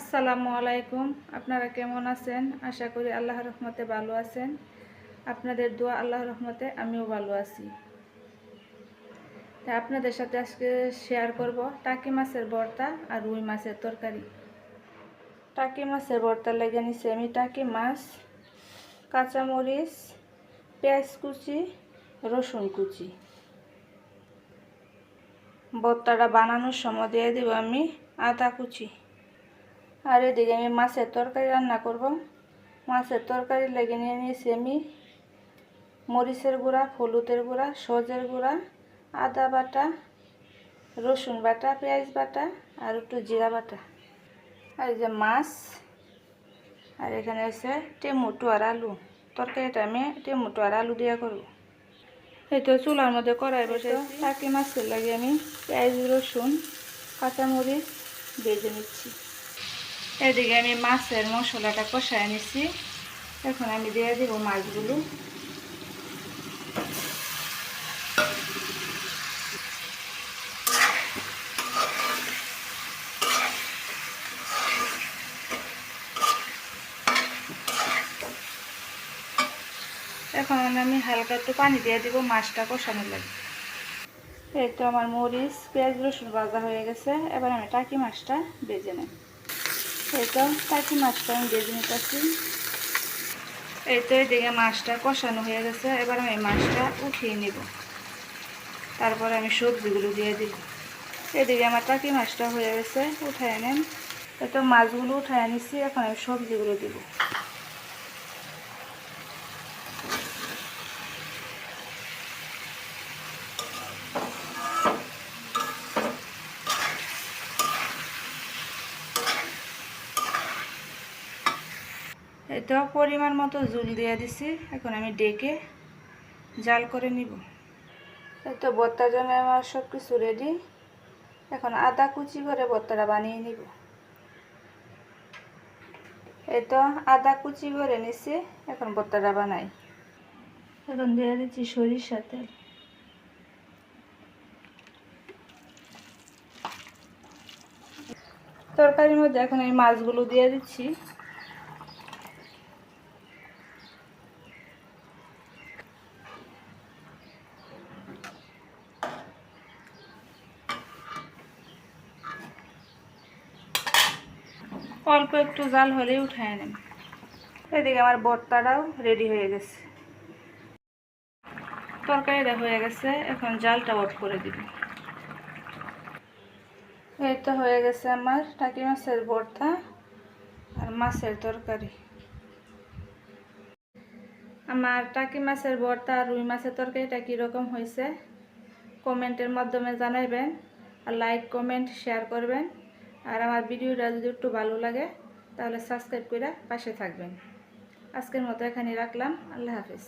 আসসালামু আলাইকুম। আপনারা কেমন আছেন? আশা করি আল্লাহ রহমতে ভালো আছেন। আপনাদের দোয়া আল্লাহ রহমতে আমিও ভালো আছি। তা আপনাদের সাথে আজকে শেয়ার করব টাকি মাছের ভর্তা আর রুই মাছের তরকারি। টাকি মাছের ভর্তা লেগে নিছি আমি টাকি মাছ, কাঁচামরিচ, পেঁয়াজ কুচি, রসুন কুচি। ভর্তাটা বানানোর সময় দিয়ে দেব আমি আদা কুচি। আর এদিকে আমি মাছের তরকারি রান্না করব। মাছের তরকারি লেগে নিয়ে নিয়েছি আমি মরিচের গুঁড়া, হলুদের গুঁড়া, সজের গুঁড়া, আদা বাটা, রসুন বাটা, পেঁয়াজ বাটা আর একটু জিরা বাটা। আর এই যে মাছ, আর এখানে আছে টেমুটো আর আলু। তরকারিটা আমি টেমুটো আর আলু দিয়ে করব। এই তো চুলার মধ্যে কড়াই বসে টাকি মাছের লাগে আমি পেঁয়াজ, রসুন, কাঁচামরিচ ভেজে নিচ্ছি। এদিকে আমি মাছের মশলাটা কষায় নিচ্ছি এখন আমি দিয়ে দেবো মাছগুলো। এখন আমি হালকা একটু পানি দিয়ে দিব মাছটা কষানোর লাগে। এই তো আমার মরিচ, পেঁয়াজ, রসুন ভাজা হয়ে গেছে। এবার আমি টাকি মাছটা বেজে নেব। তো টাকি মাছটা আমি বেজে নিতেছি। এই তো এদিকে মাছটা কষানো হয়ে গেছে, এবার আমি মাছটা উঠিয়ে নিব। তারপরে আমি সবজিগুলো দিয়ে দিব। এদিকে আমার টাকি মাছটা হয়ে গেছে, উঠায় নেন। তো মাছগুলো উঠায় আনিছি, এখন আমি সবজিগুলো দিব। তো পরিমাণ মতো জুল দিয়ে দিছি, এখন আমি ডেকে জাল করে নিব। তো ভর্তার জন্য আমার সব কিছু রেডি এখন আদা কুচি করে ভর্তাটা বানিয়ে নিব। এই তো আদা কুচি করে নিছি, এখন ভর্তাটা বানাই। এখন দিয়ে দিচ্ছি সরিষা তেল। তরকারির মধ্যে এখন এই মাছগুলো দিয়ে দিচ্ছি। অল্প একটু জাল হলেই উঠায় নেন এদিকে আমার বর্তাটাও রেডি হয়ে গেছে। তরকারিটা হয়ে গেছে, এখন জালটা অফ করে দিব। এই তো হয়ে গেছে আমার টাকি মাছের ভর্তা আর মাছের তরকারি। আমার টাকি মাছের ভর্তা আর রুই মাছের তরকারিটা কীরকম হয়েছে, কমেন্টের মাধ্যমে জানাইবেন আর লাইক কমেন্ট শেয়ার করবেন। আর আমার ভিডিওটা যদি একটু ভালো লাগে, তাহলে সাবস্ক্রাইব করে পাশে থাকবেন। আজকের মতো এখানে রাখলাম। আল্লাহ হাফিজ।